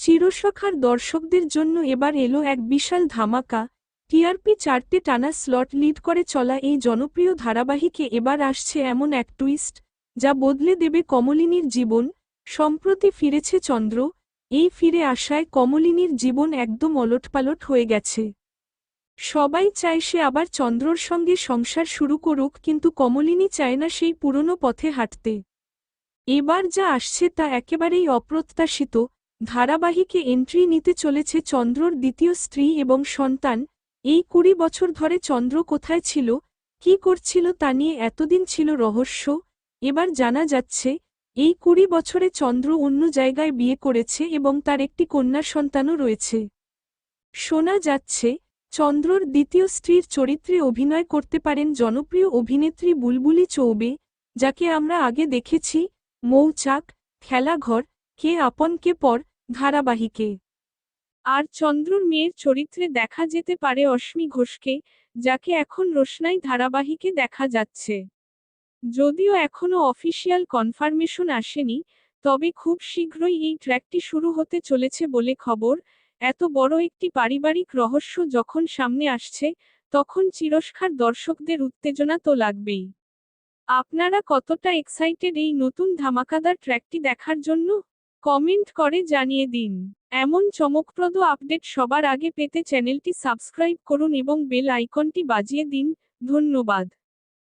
চিরসখার দর্শকদের জন্য এবার এলো এক বিশাল ধামাকা। টিআরপি চারটে টানা স্লট লিড করে চলা এই জনপ্রিয় ধারাবাহিকে এবার আসছে এমন এক টুইস্ট, যা বদলে দেবে কমলিনীর জীবন। সম্প্রতি ফিরেছে চন্দ্র, এই ফিরে আসায় কমলিনীর জীবন একদম ওলটপালট হয়ে গেছে। সবাই চায় সে আবার চন্দ্রর সঙ্গে সংসার শুরু করুক, কিন্তু কমলিনী চায় না সেই পুরনো পথে হাঁটতে। এবার যা আসছে তা একেবারেই অপ্রত্যাশিত ধারাবাহিকে এন্ট্রি নিতে চলেছে চন্দ্রর দ্বিতীয় স্ত্রী এবং সন্তান। এই কুড়ি বছর ধরে চন্দ্র কোথায় ছিল, কি করছিল তা নিয়ে এতদিন ছিল রহস্য। এবার জানা যাচ্ছে, এই কুড়ি বছরে চন্দ্র অন্য জায়গায় বিয়ে করেছে এবং তার একটি কন্যা সন্তানও রয়েছে। শোনা যাচ্ছে, চন্দ্রর দ্বিতীয় স্ত্রীর চরিত্রে অভিনয় করতে পারেন জনপ্রিয় অভিনেত্রী বুলবুলি চৌবে, যাকে আমরা আগে দেখেছি, মৌচাক, খেলাঘর, কে আপন কে পর ধারাবাহিকে। আর চন্দ্রর মেয়ের চরিত্রে দেখা যেতে পারে অশ্মি ঘোষকে, যাকে এখন রোশনাই ধারাবাহিকে দেখা যাচ্ছে। যদিও এখনও অফিসিয়াল কনফার্মেশন আসেনি, তবে খুব শীঘ্রই এই ট্র্যাকটি শুরু হতে চলেছে বলে খবর। এত বড় একটি পারিবারিক রহস্য যখন সামনে আসছে, তখন চিরস্কার দর্শকদের উত্তেজনা তো লাগবেই। আপনারা কতটা এক্সাইটেড এই নতুন ধামাকাদার ট্র্যাকটি দেখার জন্য? কমেন্ট করে জানিয়ে দিন। এমন চমকপ্রদ আপডেট সবার আগে পেতে চ্যানেলটি সাবস্ক্রাইব করুন এবং বেল আইকনটি বাজিয়ে দিন। ধন্যবাদ।